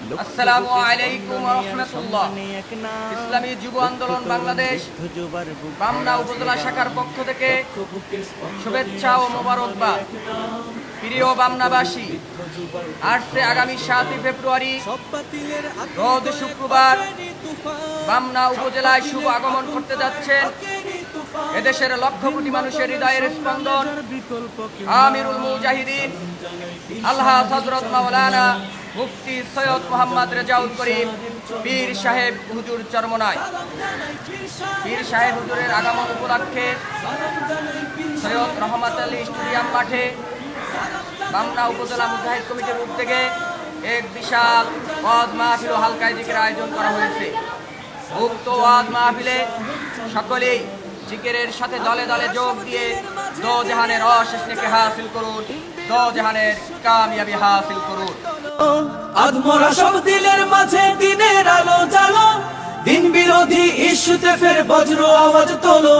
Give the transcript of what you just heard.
আসসালামু আলাইকুম রহমতুল্লাহ। ইসলামী যুব আন্দোলন বাংলাদেশ বামনা উপজেলা শাখার পক্ষ থেকে শুভেচ্ছা ও মোবারকবাদ। প্রিয় বামনাবাসী আসছে আগামী সাতই ফেব্রুয়ারি রোজ শুক্রবার বামনা উপজেলায় শুভ আগমন করতে যাচ্ছেন এদেশের লক্ষ কোটি মানুষের হৃদয়ের স্পন্দন। আমিরুল মুজাহিদিন আল্লাহ হজরত মাওলানা মুফতি সৈয়দ মোহাম্মদ রেজাউল করিম, পীর সাহেব হুজুর চরমনায় পীর সাহেব হুজুরের আগমন উপলক্ষে সৈয়দ রহমত আলী স্টেডিয়াম মাঠে বামনা উপজেলা মুজাহিদ কমিটির উদ্যোগে এক বিশাল ওয়াজ মাহফিল ও হালকায় দিকের আয়োজন করা হয়েছে। উক্ত ওয়াজ মাহফিলে সকলেই জিকিরের সাথে দলে দলে যোগ দিয়ে দো জাহানের অশেষ নেকে হাসিল করুন দো জাহানের কামিয়াবি হাসিল করুন। আদমরা সব দিলের মাঝে দিনের আলো জ্বালো। দিন বিরোধী ইস্যুতে ফের বজ্র আওয়াজ তোলো।